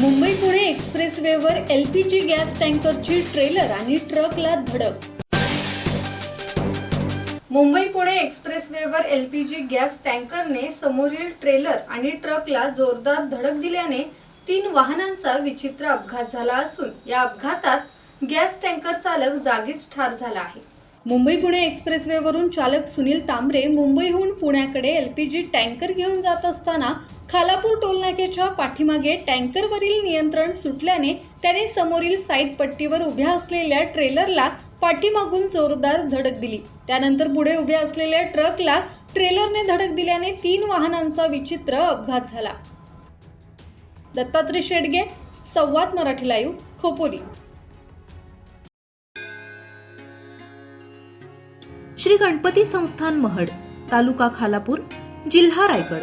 मुंबई पुणे एक्सप्रेसवेवर L P G gas टँकरची trailer आणि ट्रकला धडक. मुंबई पुणे एक्सप्रेसवेवर एल पी जी गॅस टँकरने समोरील ट्रेलर आणि ट्रकला जोरदार धडक दिल्याने तीन वाहनांचा विचित्र अपघात झाला असून या अपघातात गॅस टँकर चालक जागीच ठार झाला आहे. मुंबई पुणे एक्सप्रेसवेवरून चालक सुनील तांबरे मुंबईहून पुण्याकडे एलपीजी टँकर घेऊन जात असताना खालापूर टोलनाक्याच्या पाठीमागे टँकरवरील नियंत्रण सुटल्याने त्याने समोरील साईड पट्टीवर उभ्या असलेल्या ट्रेलरला पाठीमागून जोरदार धडक दिली. त्यानंतर पुढे उभ्या असलेल्या ट्रकला ट्रेलरने धडक दिल्याने तीन वाहनांचा विचित्र अपघात झाला. दत्तात्रय शेडगे संवाद मराठी लाईव्ह खोपोली. श्री गणपती संस्थान महड तालुका खालापूर जिल्हा रायगड.